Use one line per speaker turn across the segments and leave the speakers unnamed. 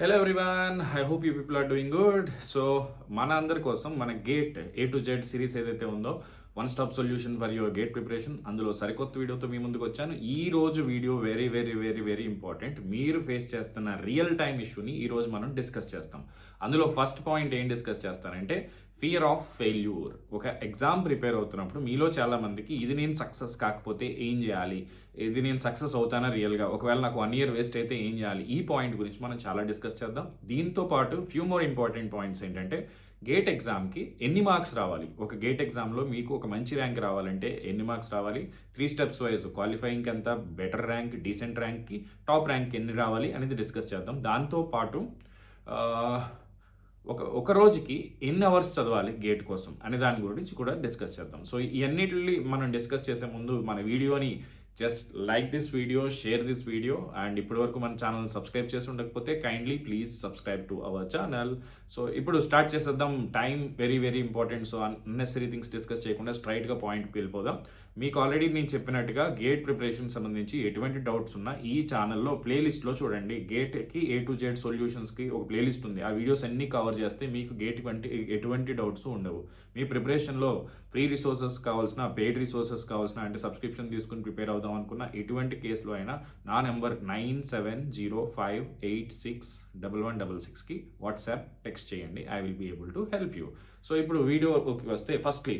Hello everyone I hope you people are doing good so మన అందరి కోసం మన GATE A to Z series ఏదైతే ఉందో one stop solution for your GATE preparation అందులో సరికొత్త వీడియోతో మీ ముందుకు వచ్చాను. ఈ రోజు video very very very very important మీరు ఫేస్ చేస్తున్న రియల్ టైమ్ ఇష్యూని ఈ రోజు మనం డిస్కస్ చేస్తాం. అందులో ఫస్ట్ పాయింట్ ఏం డిస్కస్ చేస్తానంటే ఫియర్ ఆఫ్ ఫెయిల్యూర్ ఒక ఎగ్జామ్ ప్రిపేర్ అవుతున్నప్పుడు మీలో చాలా మందికి ఇది నేను సక్సెస్ కాకపోతే ఏం చేయాలి? ఇది నేను సక్సెస్ అవుతానా రియల్గా ఒకవేళ నాకు వన్ ఇయర్ వేస్ట్ అయితే ఏం చేయాలి? ఈ పాయింట్ గురించి మనం చాలా డిస్కస్ చేద్దాం. దీంతో పాటు ఫ్యూ మోర్ ఇంపార్టెంట్ పాయింట్స్ ఏంటంటే గేట్ ఎగ్జామ్కి ఎన్ని మార్క్స్ రావాలి? ఒక గేట్ ఎగ్జామ్లో మీకు ఒక మంచి ర్యాంక్ రావాలంటే ఎన్ని మార్క్స్ రావాలి? త్రీ స్టెప్స్ వైజ్ క్వాలిఫైయింగ్ ఎంత? బెటర్ ర్యాంక్ డీసెంట్ ర్యాంక్కి టాప్ ర్యాంక్ ఎన్ని రావాలి? అనేది డిస్కస్ చేద్దాం. దాంతో పాటు ఒక ఒక రోజుకి ఎన్ని అవర్స్ చదవాలి గేట్ కోసం అనే దాని గురించి కూడా డిస్కస్ చేద్దాం. సో ఇవన్నిటిని మనం డిస్కస్ చేసే ముందు మన వీడియోని just like this video share this video and ఇప్పటివరకు మన ఛానల్ సబ్స్క్రైబ్ చేసి ఉండకపోతే kindly please subscribe to our channel so ఇప్పుడు స్టార్ట్ చేసేద్దాం. Time very very important so unnecessary things discuss చేయకుండా స్ట్రైట్గా పాయింట్కి వెళ్ళిపోదాం. మీకు ఆల్రెడీ నేను చెప్పినట్టుగా గేట్ ప్రిపరేషన్ సంబంధించి ఎటువంటి డౌట్స్ ఉన్నా ఈ ఛానల్లో ప్లేలిస్ట్లో చూడండి. గేట్కి ఏ టు జెడ్ సొల్యూషన్స్కి ఒక ప్లేలిస్ట్ ఉంది. ఆ వీడియోస్ అన్నీ కవర్ చేస్తే మీకు గేట్ వంటి ఎటువంటి డౌట్స్ ఉండవు. మీ ప్రిపరేషన్లో ఫ్రీ రిసోర్సెస్ కావాల్సిన పెయిడ్ రిసోర్సెస్ కావాల్సిన అంటే సబ్స్క్రిప్షన్ తీసుకుని ప్రిపేర్ అవుదాం అనుకున్న ఎటువంటి కేసులో అయినా నా number nine seven zero five eight six double one double సిక్స్కి వాట్సాప్ టెక్స్ట్ చేయండి. I will be able to help you so ఇప్పుడు వీడియోకి వస్తే firstly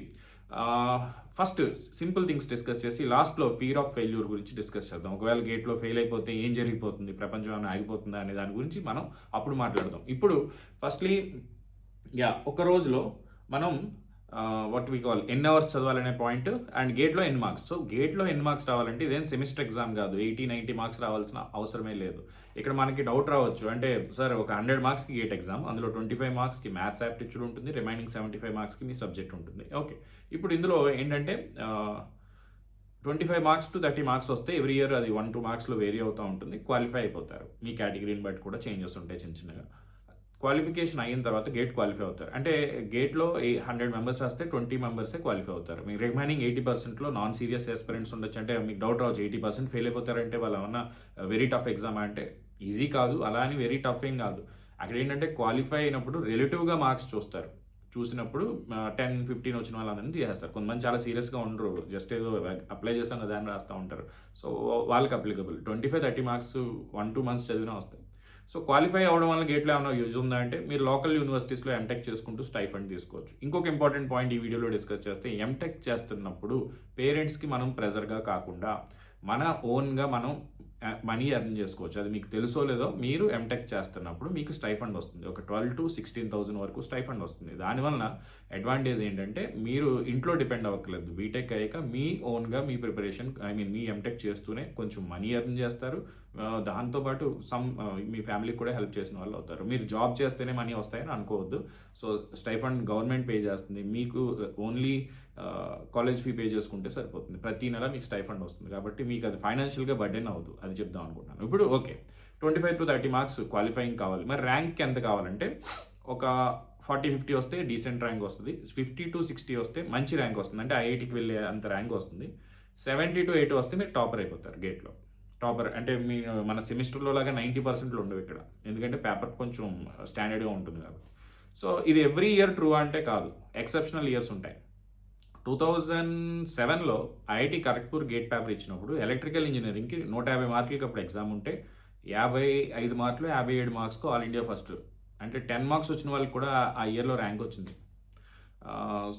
first simple things discuss చేసి లాస్ట్లో ఫియర్ ఆఫ్ ఫెయిల్యూర్ గురించి డిస్కస్ చేద్దాం. ఒకవేళ గేట్లో ఫెయిల్ అయిపోతే ఏం జరిగిపోతుంది? ప్రపంచం ఏమైనా ఆగిపోతుందా అనే దాని గురించి మనం అప్పుడు మాట్లాడదాం. ఇప్పుడు ఫస్ట్లీ యా ఒక రోజులో మనం what we call N hours చదవాలనే point and గేట్లో ఎన్ మార్క్స్ సో గేట్లో ఎన్ మార్క్స్ రావాలంటే ఇదేం సెమిస్టర్ ఎగ్జామ్ కాదు. ఎయిటీ నైంటీ మార్క్స్ రావాల్సిన అవసరమే లేదు. ఇక్కడ మనకి డౌట్ రావచ్చు. అంటే సార్ ఒక హండ్రెడ్ మార్క్స్కి గేట్ ఎగ్జామ్ అందులో ట్వంటీ ఫైవ్ మార్క్స్కి మ్యాథ్స్ యాప్టిట్యూడ్ ఉంటుంది రిమైనింగ్ సెవెంటీ ఫైవ్ మార్క్స్కి మీ సబ్జెక్ట్ ఉంటుంది. ఓకే ఇప్పుడు ఇందులో ఏంటంటే twenty five marks to thirty marks వస్తే ఎవ్రీ ఇయర్ అది వన్ టూ మార్క్స్లో వేరీ అవుతూ ఉంటుంది క్వాలిఫై అయిపోతారు. మీ కేటగిరీని బట్టి కూడా చేంజెస్ ఉంటాయి చిన్న చిన్నగా. క్వాలిఫికేషన్ అయిన తర్వాత గేట్ క్వాలిఫై అవుతారు. అంటే గేట్లో హండ్రెడ్ మెంబర్స్ వస్తే ట్వంటీ మెంబర్సే క్వాలిఫై అవుతారు. మీకు రిమైనింగ్ ఎయిటీ పర్సెంట్లో నాన్ సీరియస్ ఎస్పిరెంట్స్ ఉండొచ్చు. అంటే మీకు డౌట్ రావచ్చు ఎయిటీ పర్సెంట్ ఫెయిల్ అయిపోతారంటే వాళ్ళు ఏమన్నా వెరీ టఫ్ ఎగ్జామ్ అంటే ఈజీ కాదు. అలా అని వెరీ టఫ్ ఏం కాదు. అక్కడ ఏంటంటే క్వాలిఫై అయినప్పుడు రిలేటివ్గా మార్క్స్ చూస్తారు. చూసినప్పుడు uh, టెన్ ఫిఫ్టీన్ వచ్చిన వాళ్ళందరినీ తీసేస్తారు. కొంతమంది చాలా సీరియస్గా ఉండరు. జస్ట్ ఏదో అప్లై చేస్తాను దాన్ని రాస్తూ ఉంటారు. సో వాళ్ళకి applicable twenty five thirty marks one two months చదివినా వస్తాయి. సో క్వాలిఫై అవ్వడం వల్ల గేట్లో ఏమైనా యూజ్ ఉందా అంటే మీరు లోకల్ యూనివర్సిటీస్లో ఎంటెక్ చేసుకుంటూ స్టైఫండ్ తీసుకోవచ్చు. ఇంకొక ఇంపార్టెంట్ పాయింట్ ఈ వీడియోలో డిస్కస్ చేస్తే ఎంటెక్ చేస్తున్నప్పుడు పేరెంట్స్కి మనం ప్రెజర్గా కాకుండా మన ఓన్గా మనం మనీ ఎర్న్ చేసుకోవచ్చు. అది మీకు తెలుసో లేదో మీరు ఎంటెక్ చేస్తున్నప్పుడు మీకు స్టైఫండ్ వస్తుంది. ఒక ట్వెల్వ్ టు సిక్స్టీన్ థౌసండ్ వరకు స్టైఫండ్ వస్తుంది. దానివల్ల అడ్వాంటేజ్ ఏంటంటే మీరు ఇంట్లో డిపెండ్ అవ్వట్లేదు బీటెక్ అయ్యాక మీ ఓన్గా మీ ప్రిపరేషన్ ఐ మీన్ మీ ఎంటెక్ చేస్తూనే కొంచెం మనీ ఎర్న్ చేస్తారు. దాంతోపాటు సమ్ మీ ఫ్యామిలీకి కూడా హెల్ప్ చేసిన వాళ్ళు అవుతారు. మీరు జాబ్ చేస్తేనే మనీ వస్తాయని అనుకోవద్దు. సో స్టైఫండ్ గవర్నమెంట్ పే చేస్తుంది. మీకు ఓన్లీ కాలేజ్ ఫీ పే చేసుకుంటే సరిపోతుంది. ప్రతి నెల మీకు స్టైఫండ్ వస్తుంది. కాబట్టి మీకు అది ఫైనాన్షియల్గా బర్డెన్ అవ్వదు. అది చెప్దాం అనుకుంటున్నాను. ఇప్పుడు okay. Twenty five to thirty marks qualifying కావాలి. మరి ర్యాంక్ ఎంత కావాలంటే ఒక ఫార్టీ ఫిఫ్టీ వస్తే డీసెంట్ ర్యాంక్ వస్తుంది. ఫిఫ్టీ టు సిక్స్టీ వస్తే మంచి ర్యాంక్ వస్తుంది. అంటే ఐఐటికి వెళ్ళే అంత ర్యాంక్ వస్తుంది. సెవెంటీ టు ఎయిటీ వస్తే మీరు టాపర్ అయిపోతారు గేట్లో. టాపర్ అంటే మీ మన సెమిస్టర్లో లాగా నైంటీ పర్సెంట్లో ఉండవు ఇక్కడ. ఎందుకంటే పేపర్ కొంచెం స్టాండర్డ్గా ఉంటుంది కాబట్టి. సో ఇది ఎవ్రీ ఇయర్ ట్రూ అంటే కాదు. ఎక్సెప్షనల్ ఇయర్స్ ఉంటాయి. టూ థౌజండ్ సెవెన్లో ఐఐటి ఖరగ్పూర్ గేట్ పేపర్ ఇచ్చినప్పుడు ఎలక్ట్రికల్ ఇంజనీరింగ్కి నూట యాభై మార్కులకి అప్పుడు ఎగ్జామ్ ఉంటే యాభై ఐదు మార్కులు యాభై ఏడు మార్క్స్కు ఆల్ ఇండియా ఫస్ట్. అంటే టెన్ మార్క్స్ వచ్చిన వాళ్ళకి కూడా ఆ ఇయర్లో ర్యాంక్ వచ్చింది.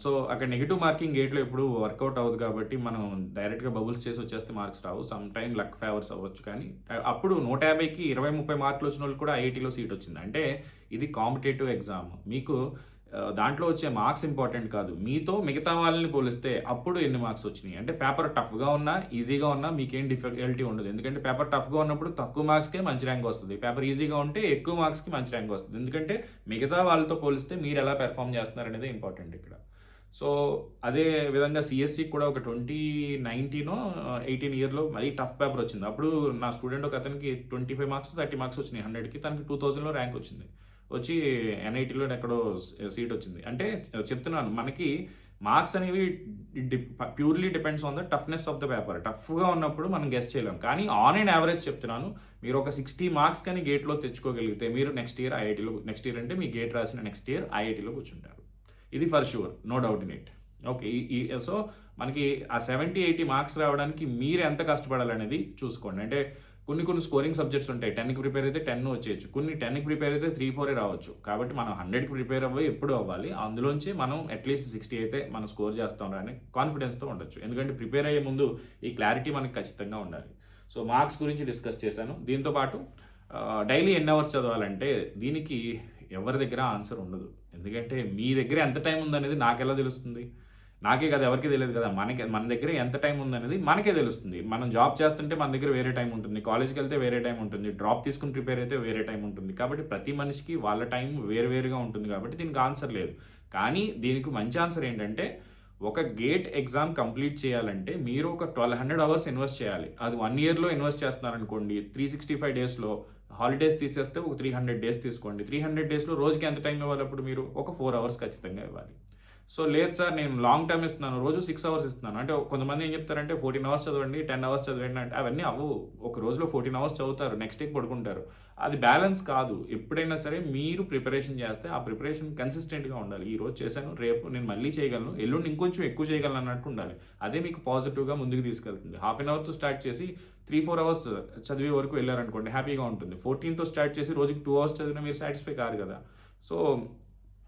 సో అక్కడ నెగిటివ్ మార్కింగ్ గేట్లో ఎప్పుడు వర్కౌట్ అవ్వదు కాబట్టి మనం డైరెక్ట్గా బబుల్స్ చేసి వచ్చేస్తే మార్క్స్ రావు. సమ్ టైం లక్ ఫేవర్స్ అవ్వచ్చు కానీ అప్పుడు నూట యాభైకి ఇరవై ముప్పై మార్కులు వచ్చిన వాళ్ళు కూడా ఐఐటీలో సీట్ వచ్చింది. అంటే ఇది కాంపిటేటివ్ ఎగ్జామ్ మీకు దాంట్లో వచ్చే మార్క్స్ ఇంపార్టెంట్ కాదు. మీతో మిగతా వాళ్ళని పోలిస్తే అప్పుడు ఎన్ని మార్క్స్ వచ్చినాయి? అంటే పేపర్ టఫ్గా ఉన్నా ఈజీగా ఉన్నా మీకేం డిఫికల్టీ ఉండదు. ఎందుకంటే పేపర్ టఫ్గా ఉన్నప్పుడు తక్కువ మార్క్స్కే మంచి ర్యాంక్ వస్తుంది. పేపర్ ఈజీగా ఉంటే ఎక్కువ మార్క్స్కి మంచి ర్యాంక్ వస్తుంది. ఎందుకంటే మిగతా వాళ్ళతో పోలిస్తే మీరు ఎలా పెర్ఫామ్ చేస్తున్నారు అనేది ఇంపార్టెంట్ ఇక్కడ. సో అదే విధంగా సిఎస్సి కూడా ఒక ట్వంటీ నైన్టీనో ఎయిటీన్ ఇయర్లో మరీ టఫ్ పేపర్ వచ్చింది. అప్పుడు నా స్టూడెంట్ ఒక అతనికి twenty five marks thirty marks వచ్చినాయి హండ్రెడ్కి. తనకి టూ థౌజండ్లో ర్యాంక్ వచ్చింది. వచ్చి ఎన్ఐటీలో ఎక్కడో సీట్ వచ్చింది. అంటే చెప్తున్నాను మనకి మార్క్స్ అనేవి purely depends on the toughness of the paper. టఫ్గా ఉన్నప్పుడు మనం గెస్ట్ చేయలేం. కానీ ఆన్ అండ్ యావరేజ్ చెప్తున్నాను మీరు ఒక సిక్స్టీ మార్క్స్ కానీ గేట్లో తెచ్చుకోగలిగితే మీరు నెక్స్ట్ ఇయర్ ఐఐటీలో నెక్స్ట్ ఇయర్ అంటే మీ గేట్ రాసిన నెక్స్ట్ ఇయర్ ఐఐటీలో కూర్చుంటారు. ఇది for sure no doubt in it. Okay ఈ సో మనకి ఆ సెవెంటీ ఎయిటీ మార్క్స్ రావడానికి మీరు ఎంత కష్టపడాలనేది చూసుకోండి. అంటే కొన్ని కొన్ని స్కోరింగ్ సబ్జెక్ట్స్ ఉంటాయి. టెన్కి ప్రిపేర్ అయితే టెన్ వచ్చేయచ్చు. కొన్ని టెన్కి ప్రిపేర్ అయితే త్రీ ఫోరే రావచ్చు. కాబట్టి మనం హండ్రెడ్కి ప్రిపేర్ అవ్వి ఎప్పుడు అవ్వాలి అందులోంచి మనం అట్లీస్ట్ సిక్స్టీ అయితే మనం స్కోర్ చేస్తాం అని కాన్ఫిడెన్స్తో ఉండొచ్చు. ఎందుకంటే ప్రిపేర్ అయ్యే ముందు ఈ క్లారిటీ మనకి ఖచ్చితంగా ఉండాలి. సో మార్క్స్ గురించి డిస్కస్ చేశాను. దీంతో పాటు డైలీ ఎన్ని అవర్స్ చదవాలంటే దీనికి ఎవరి దగ్గర ఆన్సర్ ఉండదు. ఎందుకంటే మీ దగ్గర ఎంత టైం ఉందనేది ఎలా తెలుస్తుంది? నాకే కదా ఎవరికి తెలియదు కదా. మనకి మన దగ్గర ఎంత టైం ఉందనేది మనకే తెలుస్తుంది. మనం జాబ్ చేస్తుంటే మన దగ్గర వేరే టైం ఉంటుంది. కాలేజ్కి వెళ్తే వేరే టైం ఉంటుంది. డ్రాప్ తీసుకుని ప్రిపేర్ అయితే వేరే టైం ఉంటుంది. కాబట్టి ప్రతి మనిషికి వాళ్ళ టైం వేరు వేరుగా ఉంటుంది కాబట్టి దీనికి ఆన్సర్ లేదు. కానీ దీనికి మంచి ఆన్సర్ ఏంటంటే ఒక గేట్ ఎగ్జామ్ కంప్లీట్ చేయాలంటే మీరు ఒక ట్వెల్వ్ హండ్రెడ్ అవర్స్ ఇన్వెస్ట్ చేయాలి. అది వన్ ఇయర్లో ఇన్వెస్ట్ చేస్తున్నారనుకోండి త్రీ సిక్స్టీ ఫైవ్ డేస్లో హాలిడేస్ తీసేస్తే ఒక త్రీ హండ్రెడ్ డేస్ తీసుకోండి. త్రీ హండ్రెడ్ డేస్లో రోజుకి ఎంత టైం ఇవ్వాలి అప్పుడు మీరు? ఒక ఫోర్ అవర్స్ ఖచ్చితంగా ఇవ్వాలి. సో లేదు సార్ నేను లాంగ్ టైమ్ ఇస్తున్నాను రోజు సిక్స్ అవర్స్ ఇస్తున్నాను. అంటే కొంతమంది ఏం చెప్తారంటే ఫోర్టీన్ అవర్స్ చదవండి టెన్ అవర్స్ చదవండి అంటే అవన్నీ అవ్వు ఒక రోజులో ఫోర్టీన్ అవర్స్ చదువుతారు నెక్స్ట్ డే పడుకుంటారు. అది బ్యాలెన్స్ కాదు. ఎప్పుడైనా సరే మీరు ప్రిపరేషన్ చేస్తే ఆ ప్రిపరేషన్ కన్సిస్టెంట్గా ఉండాలి. ఈ రోజు చేశాను రేపు నేను మళ్ళీ చేయగలను ఎల్లుండి ఇంకొంచెం ఎక్కువ చేయగలను అన్నట్టు ఉండాలి. అదే మీకు పాజిటివ్గా ముందుకు తీసుకెళ్తుంది. హాఫ్ అన్ అవర్తో స్టార్ట్ చేసి త్రీ ఫోర్ అవర్స్ చదివే వరకు వెళ్ళారనుకోండి హ్యాపీగా ఉంటుంది. ఫోర్టీన్తో స్టార్ట్ చేసి రోజుకి టూ అవర్స్ చదివినా మీరు సాటిస్ఫై కారు కదా. సో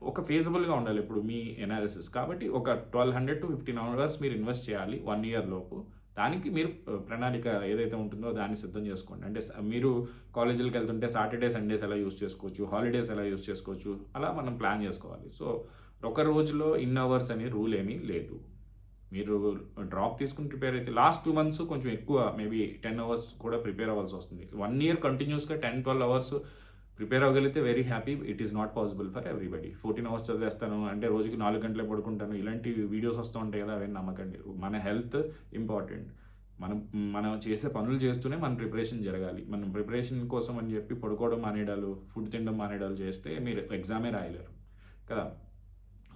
ఒక ఫేజబుల్గా ఉండాలి ఇప్పుడు మీ ఎనాలిసిస్ కాబట్టి ఒక twelve hundred to fifteen hours మీరు ఇన్వెస్ట్ చేయాలి వన్ ఇయర్ లోపు. దానికి మీరు ప్రణాళిక ఏదైతే ఉంటుందో దాన్ని సిద్ధం చేసుకోండి. అంటే మీరు కాలేజీలకు వెళ్తుంటే సాటర్డే సండేస్ ఎలా యూస్ చేసుకోవచ్చు. హాలిడేస్ ఎలా యూస్ చేసుకోవచ్చు. అలా మనం ప్లాన్ చేసుకోవాలి. సో ఒక రోజులో ఇన్ అవర్స్ అనే రూల్ ఏమీ లేదు. మీరు డ్రాప్ తీసుకుని ప్రిపేర్ అయితే లాస్ట్ టూ మంత్స్ కొంచెం ఎక్కువ మేబీ టెన్ అవర్స్ కూడా ప్రిపేర్ అవ్వాల్సి వస్తుంది. వన్ ఇయర్ కంటిన్యూస్గా ten twelve hours prepare అవ్వగలిగితే very happy it is not possible for everybody fourteen hours చదివేస్తాను అంటే రోజుకి నాలుగు గంటలే పడుకుంటాను. ఇలాంటి వీడియోస్ వస్తూ ఉంటాయి కదా అవన్నీ నమ్మకండి. మన హెల్త్ ఇంపార్టెంట్ మనం మనం చేసే పనులు చేస్తూనే మన ప్రిపరేషన్ జరగాలి. మనం ప్రిపరేషన్ కోసం అని చెప్పి పడుకోవడం మానేయడాలు ఫుడ్ తినడం మానేయడాలు చేస్తే మీరు ఎగ్జామే రాయలేరు. కదా?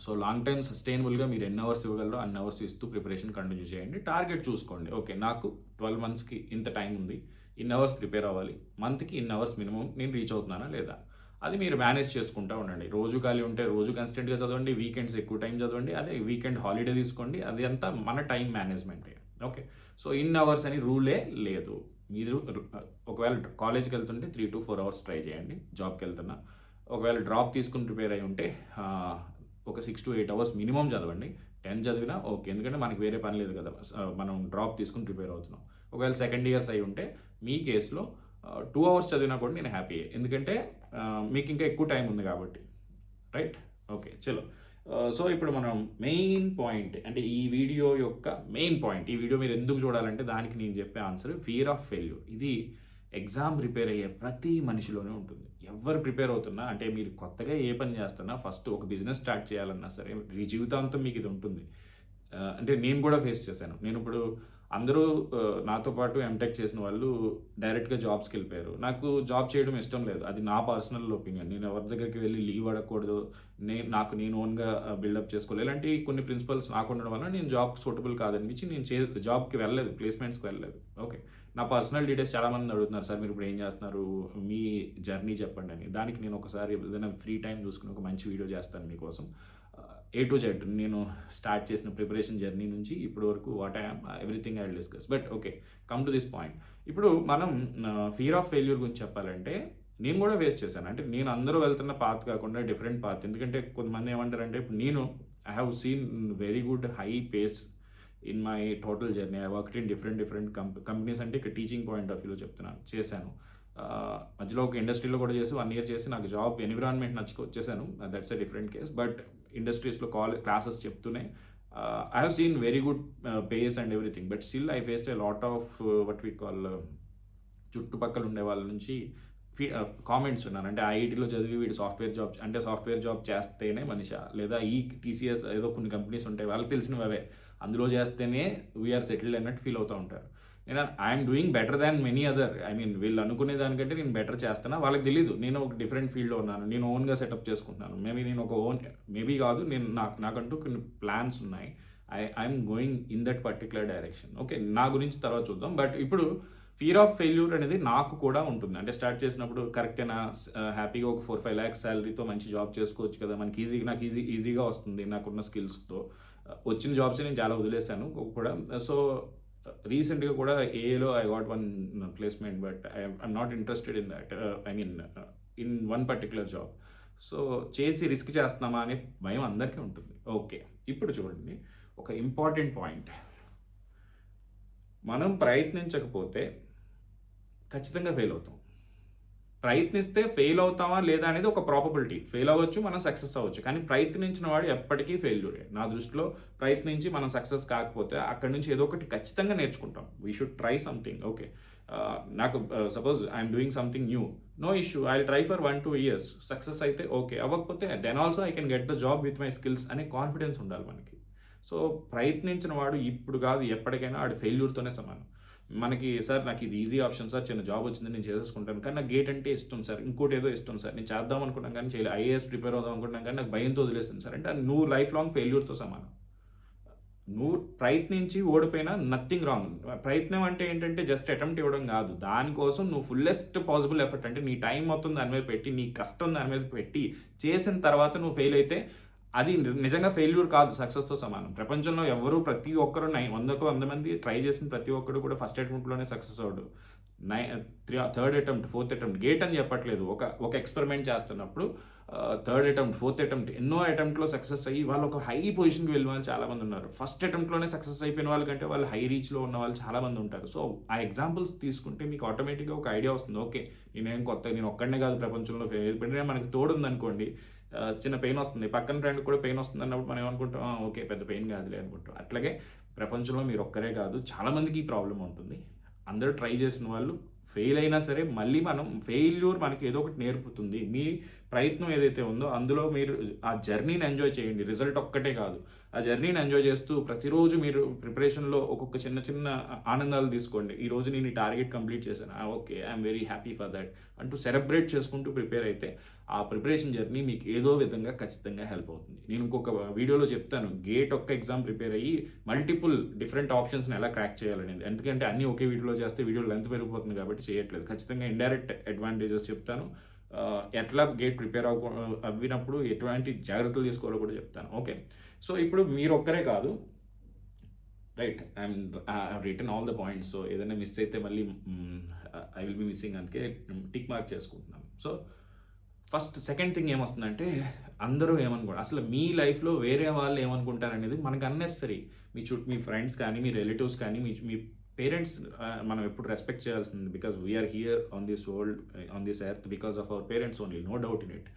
సో లాంగ్ టైం సస్టైనబుల్గా మీరు ఎన్ని అవర్స్ ఇవ్వగలరో అన్ని అవర్స్ ఇస్తూ ప్రిపరేషన్ కంటిన్యూ చేయండి. టార్గెట్ చూసుకోండి. ఓకే నాకు ట్వెల్వ్ మంత్స్కి ఇంత టైం ఉంది. ఇన్ అవర్స్ ప్రిపేర్ అవ్వాలి. మంత్కి ఇన్ అవర్స్ మినిమం నేను రీచ్ అవుతున్నానా లేదా? అది మీరు మేనేజ్ చేసుకుంటూ ఉండండి. రోజు ఖాళీ ఉంటే రోజు కన్స్టెంట్గా చదవండి వీకెండ్స్ ఎక్కువ టైం చదవండి అదే వీకెండ్ హాలిడే తీసుకోండి అది అంతా మన టైం మేనేజ్మెంటే ఓకే? సో ఇన్ అవర్స్ అని రూలే లేదు. మీరు ఒకవేళ కాలేజ్కి వెళ్తుంటే three to four hours try చేయండి. జాబ్కి వెళ్తున్నా. ఒకవేళ డ్రాప్ తీసుకుని ప్రిపేర్ అయి ఉంటే ఒక six to eight hours minimum చదవండి. టెన్ చదివినా ఓకే. ఎందుకంటే మనకి వేరే పని లేదు కదా. మనం డ్రాప్ తీసుకుని ప్రిపేర్ అవుతున్నాం. ఒకవేళ సెకండ్ ఇయర్స్ అయి ఉంటే మీ కేసులో టూ అవర్స్ చదివినా కూడా నేను హ్యాపీ ఎందుకంటే మీకు ఇంకా ఎక్కువ టైం ఉంది కాబట్టి. రైట్ ఓకే చలో. సో ఇప్పుడు మనం మెయిన్ పాయింట్ అంటే ఈ వీడియో యొక్క మెయిన్ పాయింట్ ఈ వీడియో మీరు ఎందుకు చూడాలంటే దానికి నేను చెప్పే ఆన్సర్ ఫియర్ ఆఫ్ ఫెయిల్యూర్ ఇది ఎగ్జామ్ ప్రిపేర్ అయ్యే ప్రతి మనిషిలోనే ఉంటుంది. ఎవరు ప్రిపేర్ అవుతున్నా అంటే మీరు కొత్తగా ఏ పని చేస్తున్నా ఫస్ట్ ఒక బిజినెస్ స్టార్ట్ చేయాలన్నా సరే జీవితాంతం మీకు ఇది ఉంటుంది. అంటే నేను కూడా ఫేస్ చేశాను. నేను ఇప్పుడు అందరూ నాతో పాటు ఎంటెక్ చేసిన వాళ్ళు డైరెక్ట్గా జాబ్స్కి వెళ్ళిపోయారు. నాకు జాబ్ చేయడం ఇష్టం లేదు. అది నా పర్సనల్ ఒపీనియన్. నేను ఎవరి దగ్గరికి వెళ్ళి లీవ్ అడగకూడదు. నేను నాకు నేను ఓన్గా బిల్డప్ చేసుకోవాలి. ఇలాంటి కొన్ని ప్రిన్సిపల్స్ నాకు ఉండడం వల్ల నేను జాబ్ సూటబుల్ కాదనిపించి నేను చే జాబ్కి వెళ్ళలేదు. ప్లేస్మెంట్స్కి వెళ్ళలేదు. ఓకే. నా పర్సనల్ డీటెయిల్స్ చాలామంది అడుగుతున్నారు. సార్ మీరు ఇప్పుడు ఏం చేస్తున్నారు? మీ జర్నీ చెప్పండి అని. దానికి నేను ఒకసారి ఏదైనా ఫ్రీ టైం చూసుకుని ఒక మంచి వీడియో చేస్తాను మీకోసం. ఏ టు జెడ్ నేను స్టార్ట్ చేసిన ప్రిపరేషన్ జర్నీ నుంచి ఇప్పటి వరకు what I everything I discuss but okay come to this point ఇప్పుడు మనం ఫియర్ ఆఫ్ ఫెయిల్యూర్ గురించి చెప్పాలంటే నేను కూడా వేస్ట్ చేశాను. అంటే నేను అందరూ వెళ్తున్న పాత్ కాకుండా డిఫరెంట్ పాత్ ఎందుకంటే కొంతమంది ఏమంటారంటే ఇప్పుడు నేను I have seen very good high pace in my total journey I work in different different comp companies అంటే ఇక్కడ టీచింగ్ పాయింట్ ఆఫ్ వ్యూలో చెప్తున్నాను చేశాను. మధ్యలో ఒక ఇండస్ట్రీలో కూడా చేసి వన్ ఇయర్ చేసి నాకు జాబ్ ఎన్విరాన్మెంట్ నచ్చుకు వచ్చేసాను that's a different case but ఇండస్ట్రీస్లో call classes చెప్తున్నాయి I have seen very good pace and everything but still I faced a lot of what we call చుట్టుపక్కల ఉండే వాళ్ళ నుంచి కామెంట్స్ ఉన్నాను అంటే ఐఐటీలో చదివి వీడు సాఫ్ట్వేర్ జాబ్ అంటే సాఫ్ట్వేర్ జాబ్ చేస్తేనే మనిషి లేదా ఈ టీసీఎస్ ఏదో కొన్ని కంపెనీస్ ఉంటాయి వాళ్ళకి తెలిసినవి. అవే అందులో చేస్తేనే వీఆర్ సెటిల్డ్ అన్నట్టు ఫీల్ అవుతూ ఉంటారు. నేను I'm doing better than many other I mean వీళ్ళు అనుకునే దానికంటే నేను బెటర్ చేస్తున్నా. వాళ్ళకి తెలియదు నేను ఒక డిఫరెంట్ ఫీల్డ్లో ఉన్నాను. నేను ఓన్గా సెటప్ చేసుకుంటున్నాను. మేబీ నేను ఒక ఓన్ మేబీ కాదు. నేను నాకు నాకంటూ కొన్ని ప్లాన్స్ ఉన్నాయి. I I'm going in that particular direction okay నా గురించి తర్వాత చూద్దాం. బట్ ఇప్పుడు ఫియర్ ఆఫ్ ఫెయిల్యూర్ అనేది నాకు కూడా ఉంటుంది. అంటే స్టార్ట్ చేసినప్పుడు కరెక్టేనా హ్యాపీగా ఒక ఫోర్ ఫైవ్ ల్యాక్స్ శాలరీతో మంచి జాబ్ చేసుకోవచ్చు కదా. మనకి ఈజీగా నాకు ఈజీ ఈజీగా వస్తుంది నాకున్న స్కిల్స్తో వచ్చిన జాబ్స్ నేను చాలా వదిలేశాను. కూడా. సో రీసెంట్గా కూడా ఏఏలో I got one placement but I'm not interested in that I mean in one particular job so చేసి రిస్క్ చేస్తున్నామా అనే భయం అందరికీ ఉంటుంది. ఓకే ఇప్పుడు చూడండి. ఒక ఇంపార్టెంట్ పాయింట్ మనం ప్రయత్నించకపోతే ఖచ్చితంగా ఫెయిల్ అవుతాం. ప్రయత్నిస్తే ఫెయిల్ అవుతామా లేదా అనేది ఒక ప్రాబబిలిటీ ఫెయిల్ అవ్వచ్చు మనం సక్సెస్ అవ్వచ్చు. కానీ ప్రయత్నించిన వాడు ఎప్పటికీ ఫెయిల్యూరే నా దృష్టిలో ప్రయత్నించి మనం సక్సెస్ కాకపోతే అక్కడి నుంచి ఏదో ఒకటి ఖచ్చితంగా నేర్చుకుంటాం. We should try something okay నాకు suppose I'm doing something new no issue I try for one two years success అయితే ఓకే అవ్వకపోతే then also I can get the job with my skills అనే కాన్ఫిడెన్స్ ఉండాలి మనకి. So ప్రయత్నించిన వాడు ఇప్పుడు కాదు ఎప్పటికైనా వాడు ఫెయిల్యూర్తోనే సమానం. మనకి సార్ నాకు ఇది ఈజీ ఆప్షన్ సార్ చిన్న జాబ్ వచ్చింది నేను చేసేసుకుంటాను. కానీ నాకు గేట్ అంటే ఇష్టం సార్. ఇంకోటి ఏదో ఇష్టం సార్. నేను చేద్దాం అనుకున్నాను కానీ చేయలేదు. ఐఏఎస్ ప్రిపేర్ అవుదాం అనుకుంటున్నాను కానీ నాకు భయంతో వదిలేస్తుంది సార్. అంటే నువ్వు లైఫ్ లాంగ్ ఫెయిల్యూర్తో సమానం. నువ్వు ప్రయత్నించి ఓడిపోయినా నథింగ్ రాంగ్ ప్రయత్నం అంటే ఏంటంటే జస్ట్ అటెంప్ట్ ఇవ్వడం కాదు. దానికోసం నువ్వు ఫుల్లెస్ట్ పాసిబుల్ ఎఫర్ట్ అంటే నీ టైం మొత్తం దాని మీద పెట్టి నీ కష్టం దాని మీద పెట్టి చేసిన తర్వాత నువ్వు ఫెయిల్ అయితే అది నిజంగా ఫెయిల్యూర్ కాదు సక్సెస్తో సమానం. ప్రపంచంలో ఎవరు ప్రతి ఒక్కరు నై వందకు వంద మంది ట్రై చేసిన ప్రతి ఒక్కరు కూడా ఫస్ట్ అటెంప్ట్లోనే సక్సెస్ అవడు. నై three third attempt fourth attempt GATE అని చెప్పట్లేదు. ఒక ఒక ఎక్స్పెరిమెంట్ చేస్తున్నప్పుడు థర్డ్ అటెంప్ట్ ఫోర్త్ అటెంప్ట్ ఎన్నో అటెంప్ట్లో సక్సెస్ అయ్యి వాళ్ళు ఒక హై పొజిషన్కి వెళ్ళిన వాళ్ళు చాలామంది ఉన్నారు. ఫస్ట్ అటెంప్ట్లోనే సక్సెస్ అయిపోయిన వాళ్ళకంటే వాళ్ళు హై రీచ్లో ఉన్న వాళ్ళు చాలామంది ఉంటారు. సో ఆ ఎగ్జాంపుల్స్ తీసుకుంటే మీకు ఆటోమేటిక్గా ఒక ఐడియా వస్తుంది. ఓకే నేనేం కొత్త నేను ఒక్కడనే కాదు ప్రపంచంలో ఎప్పుడైనా మనకి తోడుందనుకోండి చిన్న పెయిన్ వస్తుంది. పక్కన ఫ్రెండ్ కూడా పెయిన్ వస్తుంది అన్నప్పుడు మనం ఏమనుకుంటాం? ఓకే పెద్ద పెయిన్ కాదులే అనుకుంటాం. అట్లాగే ప్రపంచంలో మీరు ఒక్కరే కాదు చాలామందికి ఈ ప్రాబ్లం ఉంటుంది. అందరూ ట్రై చేసిన వాళ్ళు ఫెయిల్ అయినా సరే మళ్ళీ మనం ఫెయిల్యూర్ మనకి ఏదో ఒకటి నేర్పుతుంది. మీ ప్రయత్నం ఏదైతే ఉందో అందులో మీరు ఆ జర్నీని ఎంజాయ్ చేయండి. రిజల్ట్ ఒక్కటే కాదు. ఆ జర్నీని ఎంజాయ్ చేస్తూ ప్రతిరోజు మీరు ప్రిపరేషన్లో ఒక్కొక్క చిన్న చిన్న ఆనందాలు తీసుకోండి. ఈ రోజు నేను ఈ టార్గెట్ కంప్లీట్ చేశాను. Okay I'm very happy for that అంటూ సెలబ్రేట్ చేసుకుంటూ ప్రిపేర్ అయితే ఆ ప్రిపరేషన్ జర్నీ మీకు ఏదో విధంగా ఖచ్చితంగా హెల్ప్ అవుతుంది. నేను ఇంకొక వీడియోలో చెప్తాను. గేట్ ఒక్క ఎగ్జామ్ ప్రిపేర్ అయ్యి మల్టిపుల్ డిఫరెంట్ ఆప్షన్స్ని ఎలా క్రాక్ చేయాలనేది. ఎందుకంటే అన్ని ఒకే వీడియోలో చేస్తే వీడియో లెంత్ పెరిగిపోతుంది కాబట్టి చేయట్లేదు. ఖచ్చితంగా ఇండైరెక్ట్ అడ్వాంటేజెస్ చెప్తాను. ఎట్లా గేట్ ప్రిపేర్ అవ్వ అవ్వినప్పుడు ఎటువంటి జాగ్రత్తలు తీసుకోవాలో కూడా చెప్తాను. ఓకే సో ఇప్పుడు మీరు ఒక్కరే కాదు. Right I'm return all the points so ఏదైనా మిస్ అయితే మళ్ళీ ఐ విల్ బి మిస్సింగ్ అందుకే టిక్ మార్క్ చేసుకుంటున్నాం. సో ఫస్ట్ సెకండ్ థింగ్ ఏమొస్తుందంటే అందరూ ఏమనుకోండి అసలు మీ లైఫ్లో వేరే వాళ్ళు ఏమనుకుంటారనేది మనకు అన్నెసరీ. మీ చుట్టూ మీ ఫ్రెండ్స్ కానీ మీ రిలేటివ్స్ కానీ మీ మీ పేరెంట్స్ మనం ఎప్పుడు రెస్పెక్ట్ చేయాల్సింది. Because we are here on this world on this earth because of our parents only no doubt in it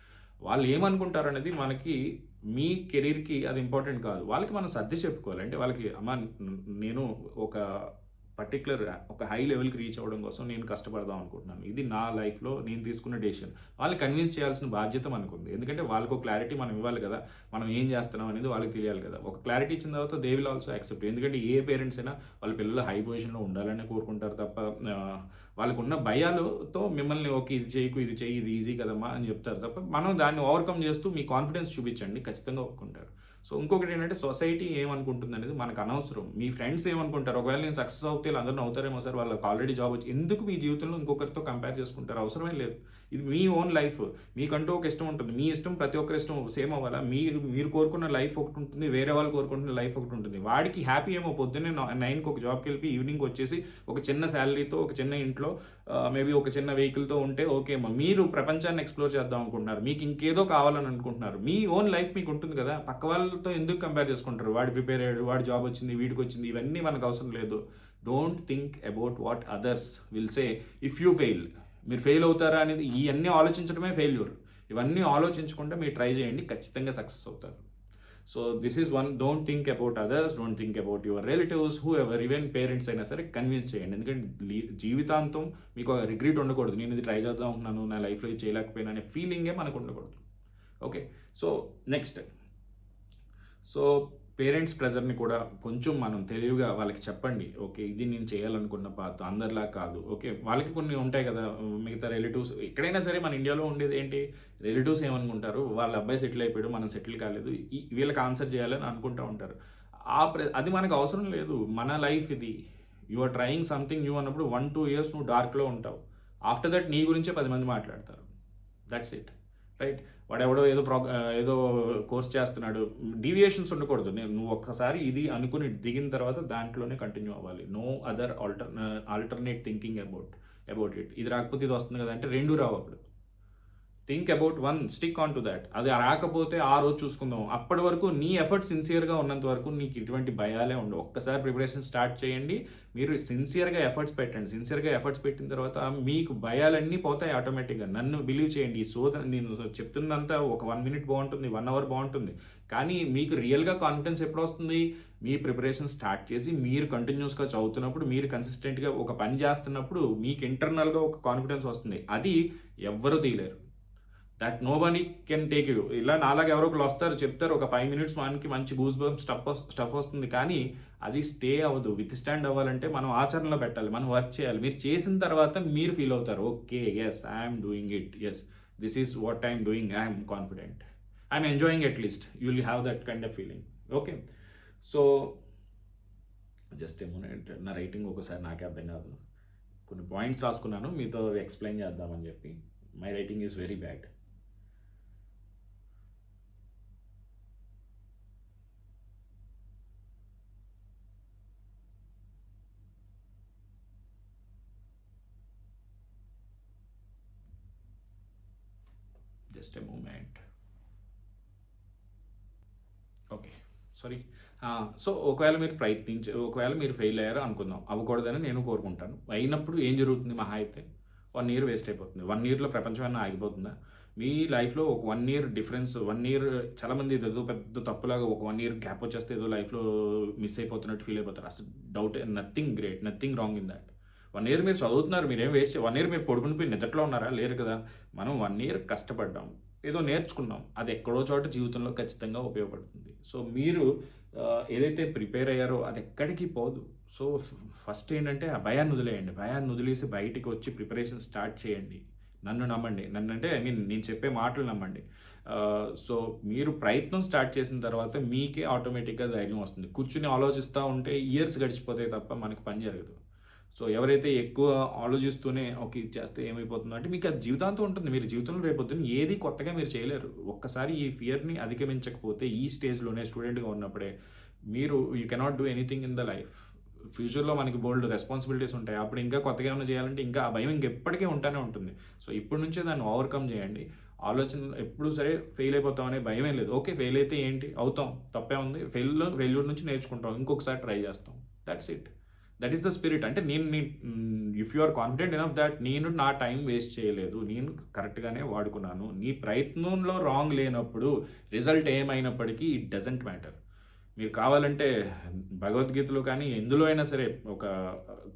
వాళ్ళు ఏమనుకుంటారు అనేది మనకి మీ కెరీర్కి అది ఇంపార్టెంట్ కాదు. వాళ్ళకి మనం సర్ది చెప్పుకోవాలి. అంటే వాళ్ళకి అమ్మా నేను ఒక పర్టికులర్ uh, ఒక హై లెవెల్కి రీచ్ అవ్వడం కోసం నేను కష్టపడదాం అనుకుంటున్నాను. ఇది నా లైఫ్లో నేను తీసుకున్న డెసిషన్ వాళ్ళని కన్విన్స్ చేయాల్సిన బాధ్యత మనకుంది. ఎందుకంటే వాళ్ళకు క్లారిటీ మనం ఇవ్వాలి కదా. మనం ఏం చేస్తున్నాం అనేది వాళ్ళకి తెలియాలి కదా. ఒక క్లారిటీ ఇచ్చిన తర్వాత దే విల్ ఆల్సో యాక్సెప్ట్ ఎందుకంటే ఏ పేరెంట్స్ అయినా వాళ్ళ పిల్లలు హై పొజిషన్లో ఉండాలని కోరుకుంటారు తప్ప వాళ్ళకు ఉన్న భయాలతో మిమ్మల్ని ఓకే ఇది చేయకు ఇది చేయి ఇది ఈజీ కదమ్మా అని చెప్తారు తప్ప మనం దాన్ని ఓవర్కమ్ చేస్తూ మీ కాన్ఫిడెన్స్ చూపించండి. ఖచ్చితంగా ఒప్పుకుంటారు. సో ఇంకొకటి ఏంటంటే సొసైటీ ఏమనుకుంటుంది అనేది మనకు అనవసరం. మీ ఫ్రెండ్స్ ఏమనుకుంటారు? ఒకవేళ నేను సక్సెస్ అవుతే అందరూ అవుతారేమో సార్ వాళ్ళకి ఆల్రెడీ జాబ్ వచ్చి. ఎందుకు మీ జీవితంలో ఇంకొకరితో కంపేర్ చేసుకుంటారు? అవసరమే లేదు. ఇది మీ ఓన్ లైఫ్ మీకంటూ ఒక ఇష్టం ఉంటుంది. మీ ఇష్టం ప్రతి ఒక్కరి ఇష్టం సేమ్ అవ్వాలా? మీరు మీరు కోరుకున్న లైఫ్ ఒకటి ఉంటుంది వేరే వాళ్ళు కోరుకుంటున్న లైఫ్ ఒకటి ఉంటుంది. వాడికి హ్యాపీ ఏమో పొద్దున్నే నైన్కి ఒక జాబ్కి వెళ్ళి ఈవినింగ్ వచ్చేసి ఒక చిన్న శాలరీతో ఒక చిన్న ఇంట్లో మేబీ ఒక చిన్న వెహికల్తో ఉంటే ఓకే మీరు ప్రపంచాన్ని ఎక్స్ప్లోర్ చేద్దాం అనుకుంటున్నారు. మీకు ఇంకేదో కావాలని అనుకుంటున్నారు. మీ ఓన్ లైఫ్ మీకు ఉంటుంది కదా? పక్క వాళ్ళతో ఎందుకు కంపేర్ చేసుకుంటారు? వాడు ప్రిపేర్ అయ్యాడు వాడు జాబ్ వచ్చింది వీడికి వచ్చింది ఇవన్నీ మనకు అవసరం లేదు. Don't think about what others will say if you fail మీరు ఫెయిల్ అవుతారా అనేది ఇవన్నీ ఆలోచించడమే ఫెయిల్యూర్ ఇవన్నీ ఆలోచించకుండా మీరు ట్రై చేయండి ఖచ్చితంగా సక్సెస్ అవుతారు. So this is one don't think about others don't think about your relatives whoever even parents అయినా సరే కన్విన్స్ చేయండి. ఎందుకంటే జీవితాంతం మీకు రిగ్రెట్ ఉండకూడదు. నేను ఇది ట్రై చేద్దాం అనుకున్నాను నా లైఫ్లో ఇది చేయలేకపోయినా అనే ఫీలింగే మనకు ఉండకూడదు. Okay so next so parents ప్రెజర్ని కూడా కొంచెం మనం తెలివిగా వాళ్ళకి చెప్పండి. ఓకే ఇది నేను చేయాలనుకున్న పాత అందరిలా కాదు. ఓకే వాళ్ళకి కొన్ని ఉంటాయి కదా మిగతా రిలేటివ్స్. ఎక్కడైనా సరే మన ఇండియాలో ఉండేది ఏంటి? రిలేటివ్స్ ఏమనుకుంటారు? వాళ్ళ అబ్బాయి సెటిల్ అయిపోయాడు మనం సెటిల్ కాలేదు. ఈ- వీళ్ళకి ఆన్సర్ చేయాలని అనుకుంటూ ఉంటారు. ఆ ప్రె అది మనకు అవసరం లేదు. మన లైఫ్ ఇది. You are trying something new అన్నప్పుడు వన్ టూ ఇయర్స్ నువ్వు డార్క్లో ఉంటావు. ఆఫ్టర్ దట్ నీ గురించే పది మంది మాట్లాడతారు. That's it. రైట్ వాడు ఎవడో ఏదో ప్రా ఏదో కోర్స్ చేస్తున్నాడు. డీవియేషన్స్ ఉండకూడదు. నేను నువ్వు ఒక్కసారి ఇది అనుకుని దిగిన తర్వాత దాంట్లోనే కంటిన్యూ అవ్వాలి. No other alter alternate thinking about about it ఇది రాకపోతే ఇది వస్తుంది కదా అంటే రెండు రావు అప్పుడు. Think about one stick on to that అది రాకపోతే ఆ రోజు చూసుకుందాం. అప్పటి వరకు నీ ఎఫర్ట్ సిన్సియర్గా ఉన్నంత వరకు నీకు ఇటువంటి భయాలే ఉండవు. ఒక్కసారి ప్రిపరేషన్ స్టార్ట్ చేయండి. మీరు సిన్సియర్గా ఎఫర్ట్స్ పెట్టండి. సిన్సియర్గా ఎఫర్ట్స్ పెట్టిన తర్వాత మీకు భయాలన్నీ పోతాయి ఆటోమేటిక్గా నన్ను బిలీవ్ చేయండి. ఈ శోధన నేను చెప్తున్నంత ఒక వన్ మినిట్ బాగుంటుంది వన్ అవర్ బాగుంటుంది. కానీ మీకు రియల్గా కాన్ఫిడెన్స్ ఎప్పుడు వస్తుంది? మీ ప్రిపరేషన్ స్టార్ట్ చేసి మీరు కంటిన్యూస్గా చదువుతున్నప్పుడు మీరు కన్సిస్టెంట్గా ఒక పని చేస్తున్నప్పుడు మీకు ఇంటర్నల్గా ఒక కాన్ఫిడెన్స్ వస్తుంది. అది ఎవ్వరూ తీయలేరు. That nobody can take you ఇలా నాలాగా ఎవరో ఒకరు వస్తారు చెప్తారు ఒక ఫైవ్ మినిట్స్ మనకి మంచి గూస్ బంప్ స్టఫ్ స్టఫ్ వస్తుంది. కానీ అది స్టే అవ్వదు. విత్ స్టాండ్ అవ్వాలంటే మనం ఆచరణలో పెట్టాలి. మనం వర్క్ చేయాలి. మీరు చేసిన తర్వాత మీరు ఫీల్ అవుతారు. Okay yes I'm doing it yes this is what I'm doing I'm confident I'm enjoying at least you will have that kind of feeling okay so just ఏమో నా రైటింగ్ ఒకసారి నాకే అర్థం కాదు. కొన్ని పాయింట్స్ రాసుకున్నాను. మీతో ఎక్స్ప్లెయిన్ చేద్దామని చెప్పి. My writing is very bad just a moment okay sorry so ఒకవేళ మీరు ప్రయత్నించి ఒకవేళ మీరు ఫెయిల్ అయ్యారో అనుకుందాం. అవ్వకూడదని నేను కోరుకుంటాను. అయినప్పుడు ఏం జరుగుతుంది? మహా అయితే వన్ ఇయర్ వేస్ట్ అయిపోతుంది. వన్ ఇయర్లో ప్రపంచం అన్న ఆగిపోతుందా? మీ లైఫ్లో ఒక one year difference one year చాలామంది ఇది ఏదో పెద్ద తప్పులాగా ఒక వన్ ఇయర్ గ్యాప్ వచ్చేస్తే ఏదో లైఫ్లో మిస్ అయిపోతున్నట్టు ఫీల్ అయిపోతారు. అసలు doubt nothing great nothing wrong in that. One year మీరు చదువుతున్నారు మీరేం వేస్ట్ వన్ ఇయర్ మీరు పొడుకుని పోయి నిద్రలో ఉన్నారా? లేరు కదా. మనం వన్ ఇయర్ కష్టపడ్డాం. ఏదో నేర్చుకున్నాం. అది ఎక్కడో చోట జీవితంలో ఖచ్చితంగా ఉపయోగపడుతుంది. సో మీరు ఏదైతే ప్రిపేర్ అయ్యారో అది ఎక్కడికి పోదు. సో ఫస్ట్ ఏంటంటే ఆ భయాన్ని వదిలేయండి. భయాన్ని వదిలేసి బయటికి వచ్చి ప్రిపరేషన్ స్టార్ట్ చేయండి. నన్ను నమ్మండి. నన్ను అంటే ఐ మీన్ నేను చెప్పే మాటలు నమ్మండి. సో మీరు ప్రయత్నం స్టార్ట్ చేసిన తర్వాత మీకే ఆటోమేటిక్గా ధైర్యం వస్తుంది. కూర్చుని ఆలోచిస్తూ ఉంటే ఇయర్స్ గడిచిపోతాయి తప్ప మనకి పని జరగదు. సో ఎవరైతే ఎక్కువ ఆలోచిస్తూనే ఓకే ఇది చేస్తే ఏమైపోతుందో అంటే మీకు అది జీవితాంతం ఉంటుంది. మీరు జీవితంలో రేపొద్దున ఏది కొత్తగా మీరు చేయలేరు. ఒక్కసారి ఈ ఫియర్ని అధిగమించకపోతే ఈ స్టేజ్లోనే స్టూడెంట్గా ఉన్నప్పుడే మీరు you cannot do anything in the life ఫ్యూచర్లో మనకి బోల్డ్ రెస్పాన్సిబిలిటీస్ ఉంటాయి. అప్పుడు ఇంకా కొత్తగా ఏమైనా చేయాలంటే ఇంకా ఆ భయం ఇంకెప్పటికీ ఉంటానే ఉంటుంది. సో ఇప్పటి నుంచే దాన్ని ఓవర్కమ్ చేయండి. ఆలోచన ఎప్పుడు సరే ఫెయిల్ అయిపోతాం అనే భయమే లేదు. ఓకే ఫెయిల్ అయితే ఏంటి? అవుతాం. తప్పే ఉంది. ఫెయిల్ ఫెయిల్యూర్ నుంచి నేర్చుకుంటాం. ఇంకొకసారి ట్రై చేస్తాం. That's it that is the spirit అంటే నేను if you are confident enough that నేను నా టైం వేస్ట్ చేయలేదు నేను కరెక్ట్గానే వాడుకున్నాను నీ ప్రయత్నంలో రాంగ్ లేనప్పుడు రిజల్ట్ ఏమైనప్పటికీ ఇట్ డజంట్ మ్యాటర్ మీరు కావాలంటే భగవద్గీతలో కానీ ఎందులో అయినా సరే ఒక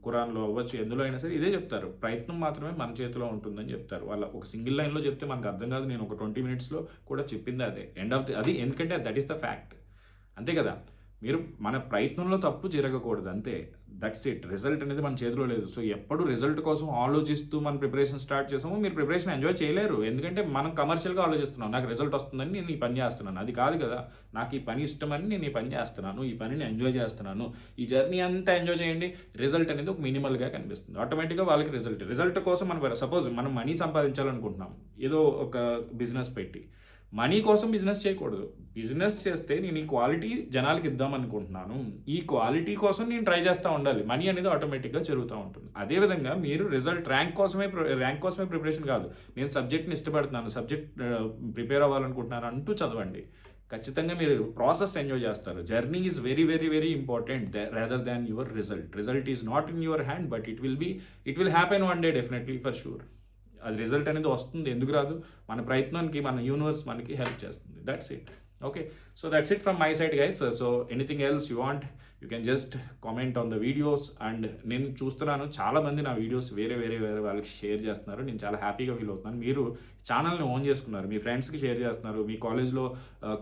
కురాన్లో అవ్వచ్చు ఎందులో అయినా సరే ఇదే చెప్తారు. ప్రయత్నం మాత్రమే మన చేతిలో ఉంటుందని చెప్తారు. వాళ్ళ ఒక సింగిల్ లైన్లో చెప్తే మనకు అర్థం కాదు నేను ఒక ట్వంటీ మినిట్స్లో కూడా చెప్పింది అదే. ఎండ్ ఆఫ్ ది అది ఎందుకంటే దట్ ఈస్ ద ఫ్యాక్ట్ అంతే కదా? మీరు మన ప్రయత్నంలో తప్పు జరగకూడదు అంతే దట్స్ ఇట్ రిజల్ట్ అనేది మన చేతిలో లేదు. సో ఎప్పుడు రిజల్ట్ కోసం ఆలోచిస్తూ మన ప్రిపరేషన్ స్టార్ట్ చేసామో మీరు ప్రిపరేషన్ ఎంజాయ్ చేయలేరు. ఎందుకంటే మనం కమర్షియల్గా ఆలోచిస్తున్నాం. నాకు రిజల్ట్ వస్తుందని నేను ఈ పని చేస్తున్నాను. అది కాదు కదా. నాకు ఈ పని ఇష్టమని నేను ఈ పని చేస్తున్నాను. ఈ పనిని ఎంజాయ్ చేస్తున్నాను. ఈ జర్నీ అంతా ఎంజాయ్ చేయండి. రిజల్ట్ అనేది ఒక మినిమల్గా కనిపిస్తుంది. ఆటోమేటిక్గా వాళ్ళకి రిజల్ట్ రిజల్ట్ కోసం మనం సపోజ్ మనం మనీ సంపాదించాలనుకుంటున్నాం. ఏదో ఒక బిజినెస్ పెట్టి. మనీ కోసం బిజినెస్ చేయకూడదు. బిజినెస్ చేస్తే నేను ఈ క్వాలిటీ జనాలకి ఇద్దాం అనుకుంటున్నాను ఈ క్వాలిటీ కోసం నేను ట్రై చేస్తూ ఉండాలి. మనీ అనేది ఆటోమేటిక్గా జరుగుతూ ఉంటుంది. అదేవిధంగా మీరు రిజల్ట్ ర్యాంక్ కోసమే ర్యాంక్ కోసమే ప్రిపరేషన్ కాదు. నేను సబ్జెక్ట్ని ఇష్టపడుతున్నాను. సబ్జెక్ట్ ప్రిపేర్ అవ్వాలనుకుంటున్నాను అంటూ చదవండి. ఖచ్చితంగా మీరు ప్రాసెస్ ఎంజాయ్ చేస్తారు. Journey is very very very important rather than your result result is not in your hand but it will be it will happen one day definitely for sure అది result అనేది వస్తుంది. ఎందుకు రాదు? మన ప్రయత్నానికి మన universe మనకి హెల్ప్ చేస్తుంది. That's it okay so that's it from my side guys so anything else you want you can just comment on the videos and నేను చూస్తున్నాను చాలామంది నా వీడియోస్ వేరే వేరే వేరే వాళ్ళకి షేర్ చేస్తున్నారు. నేను చాలా హ్యాపీగా ఫీల్ అవుతున్నాను. మీరు ఛానల్ని ఓన్ చేసుకున్నారు. మీ ఫ్రెండ్స్కి షేర్ చేస్తున్నారు. మీ కాలేజ్లో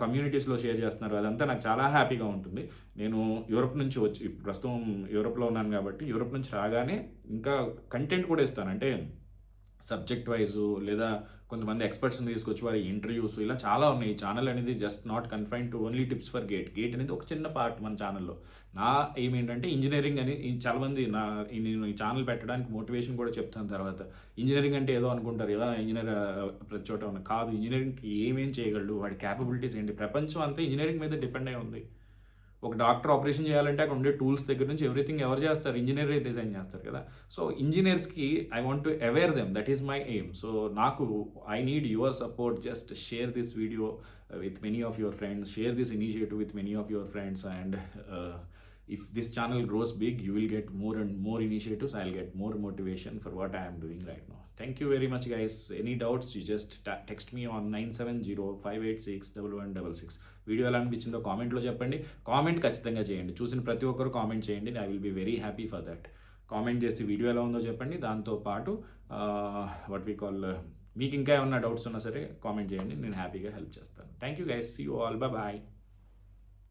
కమ్యూనిటీస్లో షేర్ చేస్తున్నారు. అదంతా నాకు చాలా హ్యాపీగా ఉంటుంది. నేను యూరప్ నుంచి వచ్చి ప్రస్తుతం యూరప్లో ఉన్నాను కాబట్టి యూరప్ నుంచి రాగానే ఇంకా కంటెంట్ కూడా ఇస్తాను. అంటే సబ్జెక్ట్ వైజ్ లేదా కొంతమంది ఎక్స్పర్ట్స్ని తీసుకొచ్చి వారి ఇంటర్వ్యూస్ ఇలా చాలా ఉన్నాయి. ఛానల్ అనేది just not confine to only tips for GATE. GATE అనేది ఒక చిన్న పార్ట్ మన ఛానల్లో. నా ఎయిమ్ ఏంటంటే ఇంజనీరింగ్ అని చాలా చాలామంది నా నేను ఈ ఛానల్ పెట్టడానికి మోటివేషన్ కూడా చెప్తాను తర్వాత. ఇంజనీరింగ్ అంటే ఏదో అనుకుంటారు. ఇలా ఇంజనీర్ ప్రతి చోట కాదు. ఇంజనీరింగ్కి ఏమేం చేయగలడు? వాడి క్యాపబిలిటీస్ ఏంటి? ప్రపంచం అంతా ఇంజనీరింగ్ మీద డిపెండ్ అయి ఉంది. ఒక డాక్టర్ ఆపరేషన్ చేయాలంటే అక్కడ ఉండే టూల్స్ దగ్గర నుంచి ఎవ్రీథింగ్ ఎవరు చేస్తారు? ఇంజనీరే డిజైన్ చేస్తారు కదా. So ఇంజనీర్స్కి I want to aware them that is my aim so నాకు I need your support just share this video with many of your friends share this initiative with many of your friends and if this channel grows big you will get more and more initiatives I will get more motivation for what I'm doing right no thank you very much guys any doubts you just text me on nine seven zero five eight six double one double six video ఎలా అనిపించిందో కామెంట్లో చెప్పండి. Comment ఖచ్చితంగా చేయండి. చూసిన ప్రతి ఒక్కరు comment చేయండి. I will be very happy for that comment చేసి వీడియో ఎలా ఉందో చెప్పండి. దాంతోపాటు వాట్ వీ కాల్ మీకు ఇంకా ఏమన్నా డౌట్స్ ఉన్నా సరే కామెంట్ చేయండి. నేను హ్యాపీగా హెల్ప్ చేస్తాను. Thank you guys you all bye